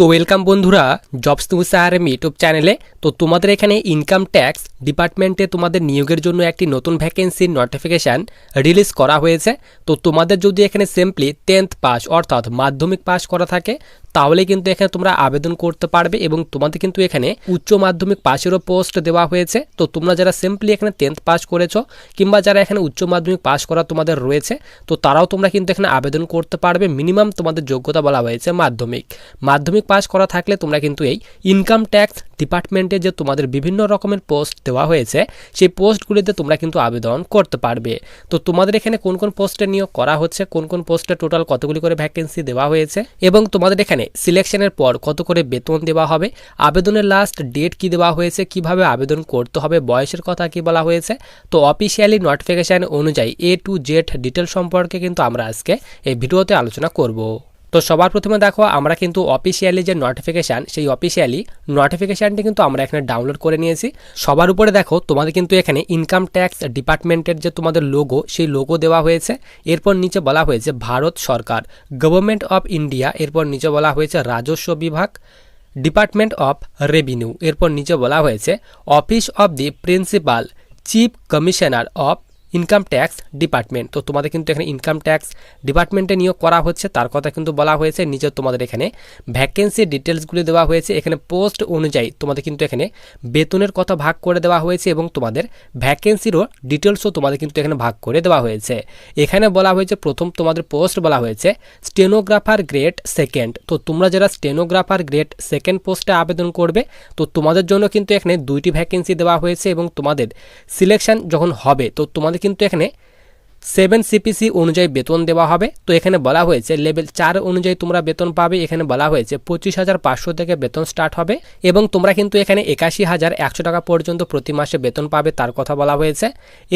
তো ওয়েলকাম বন্ধুরা jobs news R M YouTube চ্যানেলে তো তোমাদের এখানে ইনকাম ট্যাক্স ডিপার্টমেন্টে তোমাদের নিয়োগের জন্য একটি নতুন ভ্যাকেন্সির নোটিফিকেশান রিলিজ করা হয়েছে। তো তোমাদের যদি এখানে সিম্পলি টেন্থ পাস অর্থাৎ মাধ্যমিক পাস করা থাকে, তাহলে কিন্তু এখানে তোমরা আবেদন করতে পারবে এবং তোমাদের কিন্তু এখানে উচ্চ মাধ্যমিক পাশেরও পোস্ট দেওয়া হয়েছে। তো তোমরা যারা সিম্পলি এখানে টেন্থ পাস করেছ কিংবা যারা এখানে উচ্চ মাধ্যমিক পাস করা তোমাদের রয়েছে, তো তারাও তোমরা কিন্তু এখানে আবেদন করতে পারবে। মিনিমাম তোমাদের যোগ্যতা বলা হয়েছে মাধ্যমিক। মাধ্যমিক পাস করা থাকলে তোমরা কিন্তু এই ইনকাম ট্যাক্স ডিপার্টমেন্টে যে তোমাদের বিভিন্ন রকমের পোস্ট দেওয়া হয়েছে, সেই পোস্টগুলিতে তোমরা কিন্তু আবেদন করতে পারবে। তো তোমাদের এখানে কোন কোন পোস্টে নিয়োগ করা হচ্ছে, কোন কোন পোস্টে টোটাল কতগুলি করে ভ্যাকেন্সি দেওয়া হয়েছে, এবং তোমাদের এখানে সিলেকশনের পর কত করে বেতন দেওয়া হবে, আবেদনের লাস্ট ডেট কি দেওয়া হয়েছে, কীভাবে আবেদন করতে হবে, বয়সের কথা কি বলা হয়েছে, তো অফিসিয়ালি নোটিফিকেশান অনুযায়ী এ টু জেড ডিটেল সম্পর্কে কিন্তু আমরা আজকে এই ভিডিওতে আলোচনা করব। তো সবার প্রথমে দেখো, আমরা কিন্তু অফিসিয়ালি যে নোটিফিকেশান সেই অফিসিয়ালি নোটিফিকেশানটি কিন্তু আমরা এখানে ডাউনলোড করে নিয়েছি। সবার উপরে দেখো, তোমাদের কিন্তু এখানে ইনকাম ট্যাক্স ডিপার্টমেন্টের যে তোমাদের লোগো সেই লোগো দেওয়া হয়েছে। এরপর নিচে বলা হয়েছে ভারত সরকার গভর্নমেন্ট অফ ইন্ডিয়া এরপর নিচে বলা হয়েছে রাজস্ব বিভাগ ডিপার্টমেন্ট অফ রেভিনিউ এরপর নিচে বলা হয়েছে office of the principal chief commissioner of income tax department তো তোমাদের কিন্তু এখানে ইনকাম ট্যাক্স ডিপার্টমেন্টে নিয়োগ করা হচ্ছে। তার কথা কিন্তু বলা হয়েছে নিচে তোমাদের এখানে ভ্যাকেন্সি ডিটেলসগুলি দেওয়া হয়েছে। এখানে পোস্ট অনুযায়ী তোমাদের কিন্তু এখানে বেতনের কথা ভাগ করে দেওয়া হয়েছে এবং তোমাদের ভ্যাকেন্সিরও ডিটেলসও তোমাদের কিন্তু এখানে ভাগ করে দেওয়া হয়েছে। এখানে বলা হয়েছে, প্রথম তোমাদের পোস্ট বলা হয়েছে স্টেনোগ্রাফার গ্রেড সেকেন্ড তো তোমরা যারা স্টেনোগ্রাফার গ্রেড সেকেন্ড পোস্টে আবেদন করবে, তো তোমাদের জন্য কিন্তু এখানে দুইটি ভ্যাকেন্সি দেওয়া হয়েছে এবং তোমাদের সিলেকশন যখন হবে, তো তোমাদের কিন্তু এখানে সেভেন সিপিসি অনুযায়ী বেতন দেওয়া হবে। তো এখানে বলা হয়েছে লেভেল চার অনুযায়ী তোমরা বেতন পাবে। এখানে বলা হয়েছে, পঁচিশ হাজার পাঁচশো থেকে বেতন স্টার্ট হবে এবং তোমরা কিন্তু এখানে একাশি হাজার একশো টাকা পর্যন্ত প্রতি মাসে বেতন পাবে তার কথা বলা হয়েছে।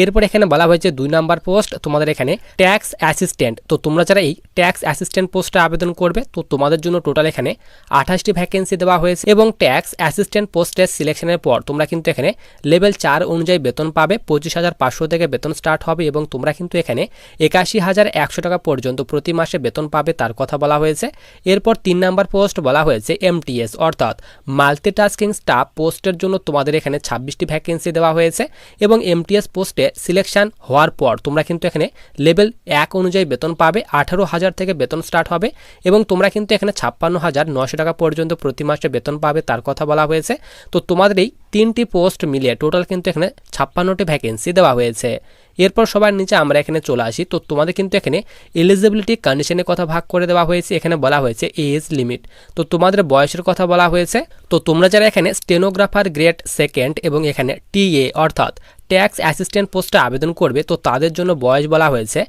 এরপর এখানে বলা হয়েছে, দুই নাম্বার পোস্ট, তোমাদের এখানে ট্যাক্স অ্যাসিস্ট্যান্ট তো তোমরা যারা এই ট্যাক্স অ্যাসিস্ট্যান্ট পোস্টে আবেদন করবে, তো তোমাদের জন্য টোটাল এখানে আঠাশটি ভ্যাকেন্সি দেওয়া হয়েছে এবং ট্যাক্স অ্যাসিস্ট্যান্ট পোস্টের সিলেকশনের পর তোমরা কিন্তু এখানে লেভেল চার অনুযায়ী বেতন পাবে, পঁচিশ হাজার পাঁচশো থেকে বেতন স্টার্ট হবে এবং তোমরা কিন্তু এখানে একাশি হাজার একশো টাকা পর্যন্ত প্রতি মাসে বেতন পাবে তার কথা বলা হয়েছে। এরপর তিন নাম্বার পোস্ট বলা হয়েছে এমটিএস, অর্থাৎ মাল্টিটাস্কিং স্টাফ পোস্টের জন্য তোমাদের এখানে ছাব্বিশটি ভ্যাকেন্সি দেওয়া হয়েছে এবং এমটিএস পোস্টে সিলেকশন হওয়ার পর তোমরা কিন্তু এখানে লেভেল এক অনুযায়ী বেতন পাবে, আঠারো হাজার থেকে বেতন স্টার্ট হবে এবং তোমরা কিন্তু এখানে ছাপ্পান্ন হাজার নশো টাকা পর্যন্ত প্রতি মাসে বেতন পাবে তার কথা বলা হয়েছে। তো তোমাদের এই তিনটি পোস্ট মিলিয়ে টোটাল কিন্তু এখানে ছাপ্পান্নটি ভ্যাকেন্সি দেওয়া হয়েছে। এরপর সবার নিচে আমরা এখানে চলে আসি। তো তোমাদের কিন্তু এখানে এলিজিবিলিটি কন্ডিশনের কথা ভাগ করে দেওয়া হয়েছে। এখানে বলা হয়েছে এজ লিমিট তো তোমাদের বয়সের কথা বলা হয়েছে। তো তোমরা যারা এখানে স্টেনোগ্রাফার গ্রেট সেকেন্ড এবং এখানে টিএ অর্থাৎ ট্যাক্স অ্যাসিস্ট্যান্ট পোস্টে আবেদন করবে, তো তাদের জন্য বয়স বলা হয়েছে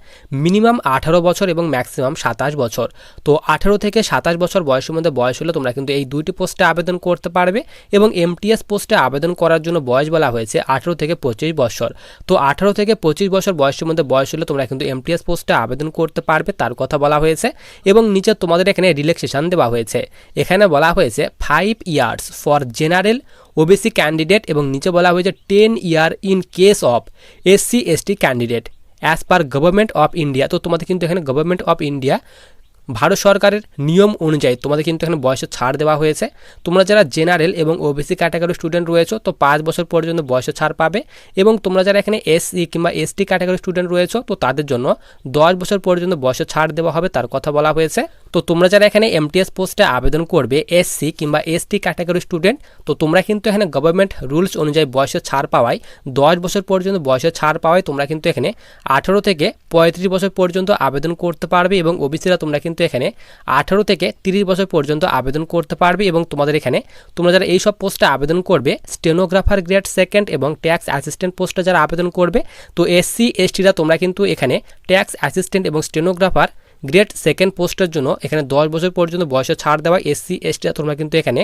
মিনিমাম আঠারো বছর এবং ম্যাক্সিমাম সাতাশ বছর। তো আঠারো থেকে সাতাশ বছর বয়সের মধ্যে বয়স হলে তোমরা কিন্তু এই দুইটি পোস্টে আবেদন করতে পারবে এবং এমটিএস পোস্টে আবেদন করার জন্য বয়স বলা হয়েছে আঠারো থেকে পঁচিশ বছর। তো আঠারো থেকে পঁচিশ বছর বয়সের মধ্যে বয়স হলে তোমরা কিন্তু এমটিএস পোস্টে আবেদন করতে পারবে, তার কথা বলা হয়েছে। এবং নিচে তোমাদের এখানে রিল্যাক্সেশন দেওয়া হয়েছে। এখানে বলা হয়েছে five years for general OBC candidate এবং নিচে বলা হয়েছে ten year in case of SC ST candidate as per government of India তো তোমাদের কিন্তু এখানে গভর্নমেন্ট অফ ইন্ডিয়া ভারত সরকারের নিয়ম অনুযায়ী তোমাদের কিন্তু এখানে বয়সে ছাড় দেওয়া হয়েছে। তোমরা যারা জেনারেল এবং ওবিসি ক্যাটাগরি স্টুডেন্ট রয়েছে, তো পাঁচ বছর পর্যন্ত বয়সে ছাড় পাবে এবং তোমরা যারা এখানে এসসি কিংবা এসটি ক্যাটাগরি স্টুডেন্ট রয়েছে, তো তাদের জন্য দশ বছর পর্যন্ত বয়সে ছাড় দেওয়া হবে, তার কথা বলা হয়েছে। তো তোমরা যারা এখানে এমটিএস পোস্টে আবেদন করবে এসসি কিংবা এসটি ক্যাটাগরি স্টুডেন্ট তো তোমরা কিন্তু এখানে গভর্নমেন্ট রুলস অনুযায়ী বয়সে ছাড় পাওয়ায়, দশ বছর পর্যন্ত বয়সে ছাড় পাওয়ায় তোমরা কিন্তু এখানে আঠারো থেকে পঁয়ত্রিশ বছর পর্যন্ত আবেদন করতে পারবে এবং ওবিসিরা তোমরা কিন্তু এখানে আঠারো থেকে তিরিশ বছর পর্যন্ত আবেদন করতে পারবে এবং তোমাদের এখানে, তোমরা যারা এই সব পোস্টে আবেদন করবে স্টেনোগ্রাফার গ্রেড সেকেন্ড এবং ট্যাক্স অ্যাসিস্ট্যান্ট পোস্টে যারা আবেদন করবে, তো এসসি এসটিরা তোমরা কিন্তু এখানে ট্যাক্স অ্যাসিস্ট্যান্ট এবং স্টেনোগ্রাফার গ্রেড সেকেন্ড পোস্টের জন্য এখানে দশ বছর পর্যন্ত বয়সে ছাড় দেওয়া এসসি, এসটি তোমরা কিন্তু এখানে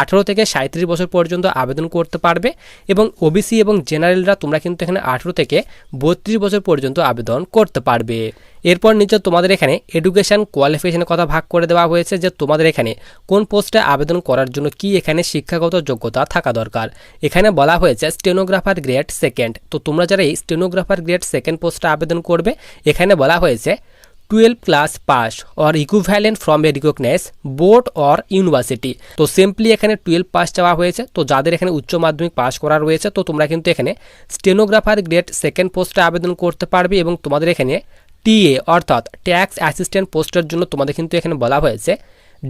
আঠেরো থেকে সাঁত্রিশ বছর পর্যন্ত আবেদন করতে পারবে এবং ওবিসি এবং জেনারেলরা তোমরা কিন্তু এখানে আঠেরো থেকে বত্রিশ বছর পর্যন্ত আবেদন করতে পারবে। এরপর নিচে তোমাদের এখানে এডুকেশান কোয়ালিফিকেশনের কথা ভাগ করে দেওয়া হয়েছে যে তোমাদের এখানে কোন পোস্টে আবেদন করার জন্য কি এখানে শিক্ষাগত যোগ্যতা থাকা দরকার। এখানে বলা হয়েছে স্টেনোগ্রাফার গ্রেড সেকেন্ড। তো তোমরা যারা এই স্টেনোগ্রাফার গ্রেড সেকেন্ড পোস্টে আবেদন করবে, এখানে বলা হয়েছে twelve class pass or equivalent from a recognise board or university তো সিম্পলি এখানে টুয়েলভ পাস চাওয়া হয়েছে। তো যাদের এখানে উচ্চ মাধ্যমিক পাস করা রয়েছে, তো তোমরা কিন্তু এখানে স্টেনোগ্রাফার গ্রেড সেকেন্ড পোস্টে আবেদন করতে পারবে এবং তোমাদের এখানে টিএ অর্থাৎ ট্যাক্স অ্যাসিস্ট্যান্ট পোস্টের জন্য তোমাদের কিন্তু এখানে বলা হয়েছে।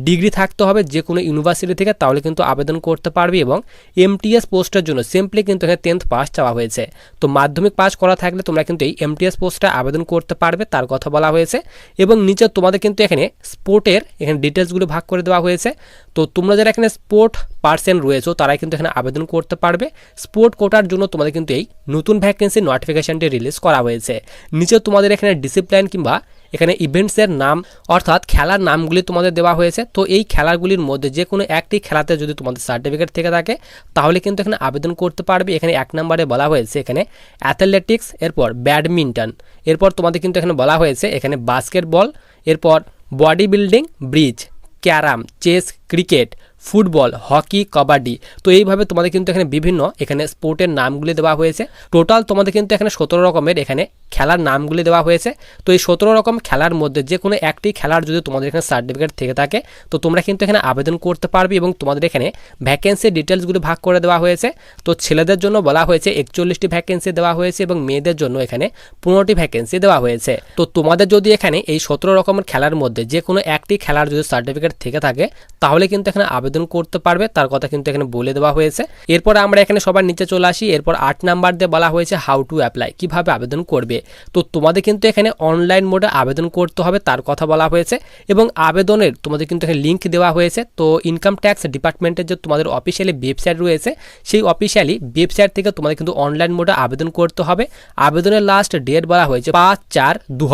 ডিগ্রি থাকতে হবে যে কোনো ইউনিভার্সিটি থেকে, তাহলে কিন্তু আবেদন করতে পারবে এবং এমটিএস পোস্টের জন্য সিম্পলি কিন্তু এখানে টেন্থ পাস চাওয়া হয়েছে। তো মাধ্যমিক পাস করা থাকলে তোমরা কিন্তু এই এমটিএস পোস্টটা আবেদন করতে পারবে, তার কথা বলা হয়েছে। এবং নিচে তোমাদের কিন্তু এখানে স্পোর্টের এখানে ডিটেলসগুলো ভাগ করে দেওয়া হয়েছে। তো তোমরা যারা এখানে স্পোর্ট পার্সেন রয়েছে, তারাই কিন্তু এখানে আবেদন করতে পারবে। স্পোর্ট কোটার জন্য তোমাদের কিন্তু এই নতুন ভ্যাকেন্সি নোটিফিকেশনটি রিলিজ করা হয়েছে। নিচে তোমাদের এখানে ডিসিপ্লিন কিংবা এখানে ইভেন্টসের নাম, অর্থাৎ খেলার নামগুলি তোমাদের দেওয়া হয়েছে। তো এই খেলাগুলির মধ্যে যে কোনো একটি খেলাতে যদি তোমাদের সার্টিফিকেট থেকে থাকে, তাহলে কিন্তু এখানে আবেদন করতে পারবে। এখানে এক নম্বরে বলা হয়েছে এখানে অ্যাথলেটিক্স এরপর ব্যাডমিন্টন এরপর তোমাদের কিন্তু এখানে বলা হয়েছে এখানে বাস্কেটবল এরপর body building bridge carrom chess cricket football, hockey, kabaddi. তো এইভাবে তোমাদের কিন্তু এখানে বিভিন্ন এখানে স্পোর্টের নামগুলি দেওয়া হয়েছে। টোটাল তোমাদের কিন্তু এখানে সতেরো রকমের এখানে খেলার নামগুলি দেওয়া হয়েছে। তো এই সতেরো রকম খেলার মধ্যে যে কোনো একটি খেলার যদি তোমাদের এখানে সার্টিফিকেট থেকে থাকে, তো তোমরা কিন্তু এখানে আবেদন করতে পারবে এবং তোমাদের এখানে ভ্যাকেন্সি ডিটেলসগুলি ভাগ করে দেওয়া হয়েছে। তো ছেলেদের জন্য বলা হয়েছে একচল্লিশটি ভ্যাকেন্সি দেওয়া হয়েছে এবং মেয়েদের জন্য এখানে পনেরোটি ভ্যাকেন্সি দেওয়া হয়েছে। তো তোমাদের যদি এখানে এই সতেরো রকমের খেলার মধ্যে যে কোনো একটি খেলার যদি সার্টিফিকেট থেকে থাকে, তাহলে কিন্তু এখানে আবেদন করতে পারবে, তার কথা কিন্তু এখানে বলে দেওয়া হয়েছে। এরপর আমরা এখানে সবার নিচে চলে আসি, এরপর আট নাম্বার দিয়ে বলা হয়েছে হাউ টু অ্যাপ্লাই কীভাবে আবেদন করবে। তো তোমাদের কিন্তু এখানে অনলাইন মোডে আবেদন করতে হবে, তার কথা বলা হয়েছে। এবং আবেদনের তোমাদের কিন্তু এখানে লিঙ্ক দেওয়া হয়েছে। তো ইনকাম ট্যাক্স ডিপার্টমেন্টের যে তোমাদের অফিসিয়ালি ওয়েবসাইট রয়েছে, সেই অফিসিয়ালি ওয়েবসাইট থেকে তোমাদের কিন্তু অনলাইন মোডে আবেদন করতে হবে। আবেদনের লাস্ট ডেট বলা হয়েছে পাঁচ চার দু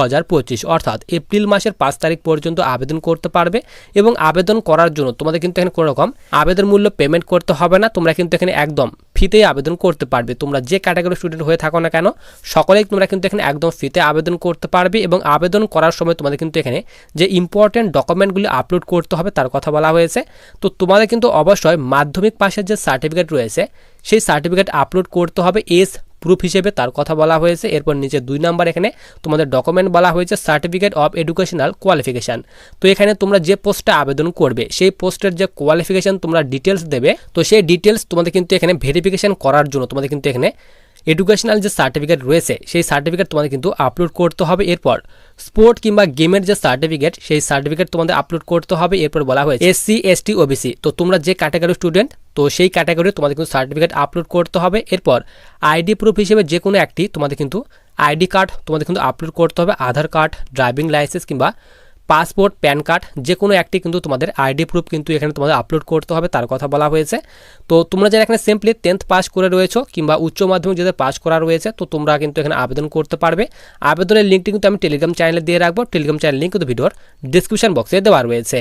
অর্থাৎ এপ্রিল মাসের পাঁচ তারিখ পর্যন্ত আবেদন করতে পারবে। এবং আবেদন করার জন্য তোমাদের কিন্তু এখানে রকম আবেদন মূল্য পেমেন্ট করতে হবে না, তোমরা কিন্তু এখানে একদম ফিতেই আবেদন করতে পারবে। তোমরা যে ক্যাটাগরি স্টুডেন্ট হয়ে থাকো না কেন, সকলেই তোমরা কিন্তু এখানে একদম ফিতে আবেদন করতে পারবে এবং আবেদন করার সময় তোমাদের কিন্তু এখানে যে ইম্পর্টেন্ট ডকুমেন্টগুলি আপলোড করতে হবে তার কথা বলা হয়েছে। তো তোমাদের কিন্তু অবশ্যই মাধ্যমিক পাশের যে সার্টিফিকেট রয়েছে, সেই সার্টিফিকেট আপলোড করতে হবে। এস প্রুফ হিসেবে তার কথা বলা হয়েছে। এরপর নিচে দুই নাম্বার এখানে তোমাদের ডকুমেন্ট বলা হয়েছে সার্টিফিকেট অফ এডুকেশনাল কোয়ালিফিকেশান তো এখানে তোমরা যে পোস্টটা আবেদন করবে, সেই পোস্টের যে কোয়ালিফিকেশান তোমরা ডিটেলস দেবে, তো সেই ডিটেলস তোমাদের কিন্তু এখানে ভেরিফিকেশান করার জন্য তোমাদের কিন্তু এখানে এডুকেশনাল যে সার্টিফিকেট রয়েছে, সেই সার্টিফিকেট তোমাদের কিন্তু আপলোড করতে হবে এরপর। স্পোর্ট কিংবা গেমের যে সার্টিফিকেট সেই সার্টিফিকেট তোমাদের আপলোড করতে হবে, এরপর বলা হয়েছে এসসি এসটি ওবিসি তো তোমরা যে ক্যাটাগরি স্টুডেন্ট তো সেই ক্যাটাগরি তোমাদের কিন্তু সার্টিফিকেট আপলোড করতে হবে, এরপর আইডি প্রুফ হিসেবে যে কোনো একটি তোমাদের কিন্তু আইডি কার্ড তোমাদের কিন্তু আপলোড করতে হবে, আধার কার্ড ড্রাইভিং লাইসেন্স কিংবা পাসপোর্ট, প্যান কার্ড যে কোনো একটি কিন্তু তোমাদের আইডি প্রুফ কিন্তু এখানে তোমাদের আপলোড করতে হবে, তার কথা বলা হয়েছে। তো তোমরা যারা এখানে সিম্পলি টেন্থ পাস করে রয়েছো কিংবা উচ্চ মাধ্যমিক যাদের পাস করা রয়েছে, তো তোমরা কিন্তু এখানে আবেদন করতে পারবে। আবেদনের লিঙ্কটি কিন্তু আমি টেলিগ্রাম চ্যানেলে দিয়ে রাখব টেলিগ্রাম চ্যানেল লিঙ্ক কিন্তু ভিডিওর ডিসক্রিপশন বক্সে দেওয়া রয়েছে।